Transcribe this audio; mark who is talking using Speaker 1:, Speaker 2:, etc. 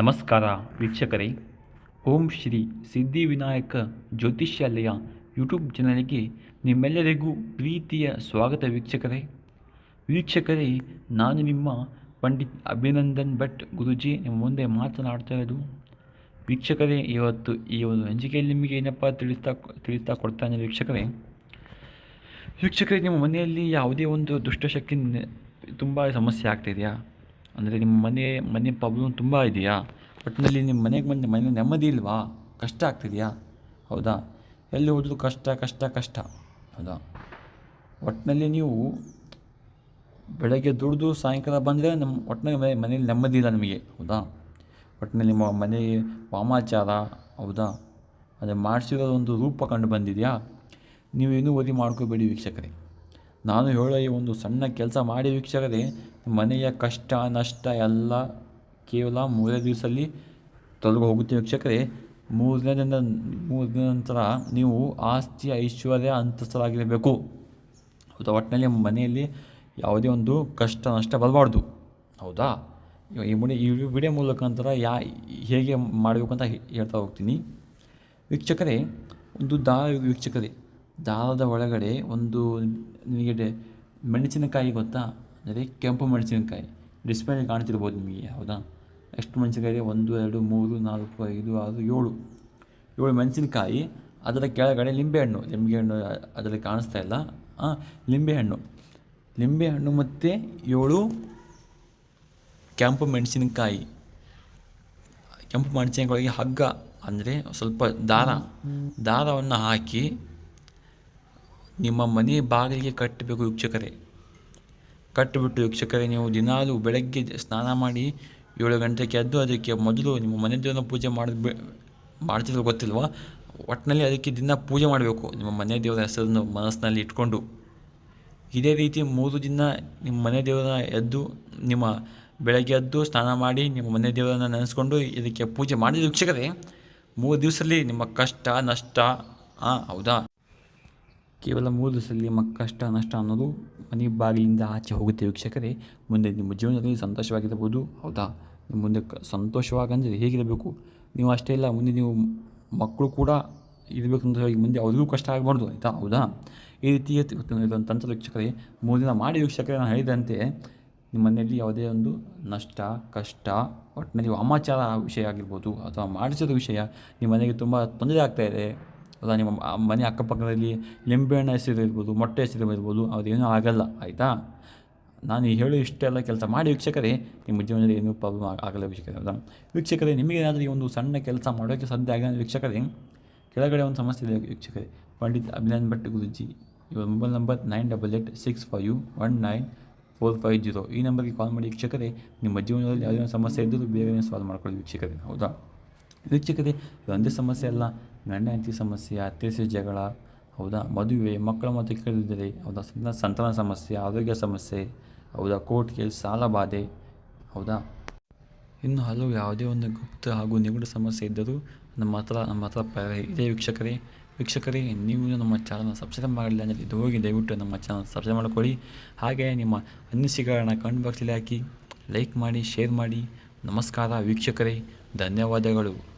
Speaker 1: ನಮಸ್ಕಾರ ವೀಕ್ಷಕರೇ. ಓಂ ಶ್ರೀ ಸಿದ್ಧಿವಿನಾಯಕ ಜ್ಯೋತಿಷ್ಯಾಲಯ ಯೂಟ್ಯೂಬ್ ಚಾನಲ್ಗೆ ನಿಮ್ಮೆಲ್ಲರಿಗೂ ಪ್ರೀತಿಯ ಸ್ವಾಗತ ವೀಕ್ಷಕರೇ. ವೀಕ್ಷಕರೇ, ನಾನು ನಿಮ್ಮ ಪಂಡಿತ್ ಅಭಿನಂದನ್ ಭಟ್ ಗುರುಜಿ ನಿಮ್ಮ ಮುಂದೆ ಮಾತನಾಡ್ತಾ ಇರೋದು. ವೀಕ್ಷಕರೇ, ಇವತ್ತು ಈ ಒಂದು ಹಂಚಿಕೆಯಲ್ಲಿ ನಿಮಗೆ ಏನಪ್ಪ ತಿಳಿಸ್ತಾ ತಿಳಿಸ್ತಾ ಕೊಡ್ತಾನೆ ವೀಕ್ಷಕರೇ. ವೀಕ್ಷಕರೇ, ನಿಮ್ಮ ಮನೆಯಲ್ಲಿ ಯಾವುದೇ ಒಂದು ದುಷ್ಟಶಕ್ತಿ ತುಂಬ ಸಮಸ್ಯೆ ಆಗ್ತಿದೆಯಾ ಅಂದರೆ ನಿಮ್ಮ ಮನೆ ಮನೆ ಪ್ರಾಬ್ಲಮ್ ತುಂಬ ಇದೆಯಾ? ಒಟ್ಟಿನಲ್ಲಿ ನಿಮ್ಮ ಮನೆಗೆ ಬಂದು, ಮನೆ ನೆಮ್ಮದಿ ಇಲ್ವಾ? ಕಷ್ಟ ಆಗ್ತಿದೆಯಾ? ಹೌದಾ? ಎಲ್ಲಿ ಹೋದರೂ ಕಷ್ಟ ಕಷ್ಟ ಕಷ್ಟ. ಹೌದಾ? ಒಟ್ಟಿನಲ್ಲಿ ನೀವು ಬೆಳಗ್ಗೆ ದುಡಿದು ಸಾಯಂಕಾಲ ಬಂದರೆ ನಮ್ಮ ಒಟ್ಟಿನಲ್ಲಿ ಮನೆ, ಮನೇಲಿ ನೆಮ್ಮದಿ ಇಲ್ಲ ನಿಮಗೆ. ಹೌದಾ? ಒಟ್ಟಿನಲ್ಲಿ ನಿಮ್ಮ ಮನೆ ವಾಮಾಚಾರ. ಹೌದಾ? ಅದೇ ಮಾಡಿಸಿರೋ ಒಂದು ರೂಪ ಕಂಡು ಬಂದಿದೆಯಾ? ನೀವೇನೂ ಓದಿ ಮಾಡ್ಕೋಬೇಡಿ ವೀಕ್ಷಕರೇ. ನಾನು ಹೇಳೋ ಈ ಒಂದು ಸಣ್ಣ ಕೆಲಸ ಮಾಡಿ ವೀಕ್ಷಕರೇ ನಿಮ್ಮ ಮನೆಯ ಕಷ್ಟ, ನಷ್ಟ ಎಲ್ಲ ಕೇವಲ ಮೂರೇ ದಿವಸದಲ್ಲಿ ತೊಲಗಿ ಹೋಗುತ್ತೆ ವೀಕ್ಷಕರೇ. ಮೂರನೇ ದಿನ ಮೂರು ನಂತರ ನೀವು ಆಸ್ತಿ ಐಶ್ವರ್ಯ ಅಂತಸ್ತರಾಗಿರಬೇಕು ಹೌದಾ ಒಟ್ಟಿನಲ್ಲಿ ಮನೆಯಲ್ಲಿ ಯಾವುದೇ ಒಂದು ಕಷ್ಟ, ನಷ್ಟ ಬರಬಾರ್ದು. ಹೌದಾ? ಈ ಮುಡಿ, ಈ ವಿಡಿಯೋ ಮೂಲಕಾಂತರ ಯಾ, ಹೇಗೆ ಮಾಡಬೇಕು ಅಂತ ಹೇಳ್ತಾ ಹೋಗ್ತೀನಿ. ವೀಕ್ಷಕರೇ, ಒಂದು ದಾರ ವೀಕ್ಷಕರೇ. ದಾರದ ಒಳಗಡೆ ಒಂದು ನಿಮಗೆ ಮೆಣಸಿನಕಾಯಿ ಗೊತ್ತಾ? ಅಂದರೆ ಕೆಂಪು ಮೆಣಸಿನಕಾಯಿ. ಡಿಸ್ಪ್ಲೇ ಕಾಣ್ತಿರ್ಬೋದು ನಿಮಗೆ ಹೌದಾ? ಎಷ್ಟು ಮೆಣಸಿನಕಾಯಿ ಒಂದು ಎರಡು ಮೂರು ನಾಲ್ಕು ಐದು ಆರು ಏಳು. ಏಳು ಮೆಣಸಿನಕಾಯಿ ಅದರ ಕೆಳಗಡೆ ಲಿಂಬೆಹಣ್ಣು ಲಿಂಬೆಹಣ್ಣು ಅದರಲ್ಲಿ ಕಾಣಿಸ್ತಾ ಇಲ್ಲ. ಹಾಂ ಲಿಂಬೆಹಣ್ಣು ಲಿಂಬೆಹಣ್ಣು ಮತ್ತು ಏಳು ಕೆಂಪು ಮೆಣಸಿನಕಾಯಿ. ಕೆಂಪು ಮೆಣಸಿನಕಾಯಿ ಹಗ್ಗ ಅಂದರೆ ಸ್ವಲ್ಪ ದಾರ. ದಾರವನ್ನು ಹಾಕಿ ನಿಮ್ಮ ಮನೆ ಬಾಗಿಲಿಗೆ ಕಟ್ಟಬೇಕು ವೀಕ್ಷಕರೇ. ಕಟ್ಟಿಬಿಟ್ಟು ವೀಕ್ಷಕರೇ, ನೀವು ದಿನಾಲೂ ಬೆಳಗ್ಗೆ ಸ್ನಾನ ಮಾಡಿ ಏಳು ಗಂಟೆಗೆ ಎದ್ದು ಅದಕ್ಕೆ ಮೊದಲು ನಿಮ್ಮ ಮನೆ ದೇವರ ಪೂಜೆ ಮಾಡಿ ಮಾಡ್ತಿದ್ರು ಗೊತ್ತಿಲ್ವಾ? ಒಟ್ಟಿನಲ್ಲಿ ಅದಕ್ಕೆ ದಿನ ಪೂಜೆ ಮಾಡಬೇಕು. ನಿಮ್ಮ ಮನೆ ದೇವರ ಹೆಸರನ್ನು ಮನಸ್ಸಿನಲ್ಲಿ ಇಟ್ಕೊಂಡು. ಇದೇ ರೀತಿ ಮೂರು ದಿನ ನಿಮ್ಮ ಮನೆ ದೇವರ ಎದ್ದು, ನಿಮ್ಮ ಬೆಳಗ್ಗೆ ಎದ್ದು ಸ್ನಾನ ಮಾಡಿ ನಿಮ್ಮ ಮನೆ ದೇವರನ್ನು ನೆನೆಸ್ಕೊಂಡು ಇದಕ್ಕೆ ಪೂಜೆ ಮಾಡಿದ ವೀಕ್ಷಕರೇ. ಮೂರು ದಿವಸದಲ್ಲಿ ನಿಮ್ಮ ಕಷ್ಟ, ನಷ್ಟ ಹಾಂ ಹೌದಾ? ಕೇವಲ ಮೂರು ದಿವಸದಲ್ಲಿ ನಿಮ್ಮ ಕಷ್ಟ ನಷ್ಟ ಅನ್ನೋದು ಮನೆ ಬಾಗಿಲಿಂದ ಆಚೆ ಹೋಗುತ್ತೆ ವೀಕ್ಷಕರೇ. ಮುಂದೆ ನಿಮ್ಮ ಜೀವನದಲ್ಲಿ ಸಂತೋಷವಾಗಿರಬಹುದು. ಹೌದಾ? ನಿಮ್ಮ ಮುಂದೆ ಸಂತೋಷವಾಗಂದರೆ ಹೇಗಿರಬೇಕು? ನೀವು ಅಷ್ಟೇ ಇಲ್ಲ ಮುಂದೆ ನೀವು ಮಕ್ಕಳು ಕೂಡ ಇರಬೇಕು ಅಂತ ಮುಂದೆ ಅವ್ರಿಗೂ ಕಷ್ಟ ಆಗಬಾರ್ದು, ಆಯಿತಾ? ಹೌದಾ? ಈ ರೀತಿಯ ತಂತ್ರ ವೀಕ್ಷಕರೇ, ಮೂರು ಮಾಡಿ ವೀಕ್ಷಕರೇ, ನಾನು ಹೇಳಿದಂತೆ ನಿಮ್ಮ ಮನೆಯಲ್ಲಿ ಯಾವುದೇ ಒಂದು ನಷ್ಟ, ಕಷ್ಟ ಒಟ್ಟಿನಲ್ಲಿ ವಾಮಾಚಾರ ವಿಷಯ ಆಗಿರ್ಬೋದು ಅಥವಾ ಮಾಡಿಸಿದ ವಿಷಯ ನಿಮ್ಮ ಮನೆಗೆ ತುಂಬ ತೊಂದರೆ ಆಗ್ತಾ ಅಲ್ಲ ನಿಮ್ಮ ಮನೆ ಅಕ್ಕಪಕ್ಕದಲ್ಲಿ ಲಿಂಬೆಹಣ್ಣು ಹೆಸರು ಇರ್ಬೋದು ಮೊಟ್ಟೆ ಹೆಸರು ಇರ್ಬೋದು ಅದೇನೂ ಆಗಲ್ಲ, ಆಯಿತಾ? ನಾನು ಹೇಳೋ ಇಷ್ಟೆಲ್ಲ ಕೆಲಸ ಮಾಡಿ ವೀಕ್ಷಕರೇ, ನಿಮ್ಮ ಜೀವನದಲ್ಲಿ ಏನೂ ಪ್ರಾಬ್ಲಮ್ ಆಗಲ್ಲ ವೀಕ್ಷಕರೇ, ಹೌದಾ? ವೀಕ್ಷಕರೇ ನಿಮಗೇನಾದರೂ ಈ ಒಂದು ಸಣ್ಣ ಕೆಲಸ ಮಾಡೋಕ್ಕೆ ಸಾಧ್ಯ ಆಗಿಲ್ಲ ವೀಕ್ಷಕರೇ, ಕೆಳಗಡೆ ಒಂದು ಸಮಸ್ಯೆ ಇದೆ ವೀಕ್ಷಕರೇ. ಪಂಡಿತ್ ಅಭಿನಂದನ್ ಭಟ್ ಗುರುಜಿ, ಇವರ mobile number nine double eight six five one nine four five zero. ಈ ನಂಬರ್ಗೆ ಕಾಲ್ ಮಾಡಿ ವೀಕ್ಷಕರೇ, ನಿಮ್ಮ ಜೀವನದಲ್ಲಿ ಯಾವುದೇ ಸಮಸ್ಯೆ ಇದ್ದರೂ ಬೇಗನೆ ಸಾಲ್ವ್ ಮಾಡ್ಕೊಳ್ಳಿ ವೀಕ್ಷಕರೇ, ಹೌದಾ? ವೀಕ್ಷಕರೇ ಇದೊಂದೇ ಸಮಸ್ಯೆ ಅಲ್ಲ. ಗಂಡ, ಹೆಂಡತಿ ಸಮಸ್ಯೆ, ಅತ್ತೆ ಜಗಳ, ಹೌದಾ? ಮದುವೆ, ಮಕ್ಕಳ ಮತ್ತು ಕೇಳಿದರೆ ಹೌದಾ? ಸಂತಾನ ಸಮಸ್ಯೆ, ಆರೋಗ್ಯ ಸಮಸ್ಯೆ, ಹೌದಾ? ಕೋರ್ಟ್ ಕೇಸ್, ಸಾಲ ಬಾಧೆ, ಹೌದಾ? ಇನ್ನು ಹಲವು ಯಾವುದೇ ಒಂದು ಗುಪ್ತ ಹಾಗೂ ನಿಗೂಢ ಸಮಸ್ಯೆ ಇದ್ದರೂ ನಮ್ಮ ಹತ್ರ ನಮ್ಮ ಹತ್ರ ಇದೇ ವೀಕ್ಷಕರೇ. ವೀಕ್ಷಕರೇ, ನೀವು ನಮ್ಮ ಚಾನಲ್ನ ಸಬ್ಸ್ಕ್ರೈಬ್ ಮಾಡಲಿಲ್ಲ ಅಂದರೆ ಇದು ಹೋಗಿ ದಯವಿಟ್ಟು ನಮ್ಮ ಚಾನಲ್ ಸಬ್ಸ್ಕ್ರೈಬ್ ಮಾಡಿಕೊಳ್ಳಿ. ಹಾಗೆ ನಿಮ್ಮ ಅನಿಸಿಕೆಗಳನ್ನ ಕಮೆಂಟ್ ಬಾಕ್ಸಲ್ಲಿ ಹಾಕಿ ಲೈಕ್ ಮಾಡಿ ಶೇರ್ ಮಾಡಿ. ನಮಸ್ಕಾರ ವೀಕ್ಷಕರೇ. ಧನ್ಯವಾದಗಳು.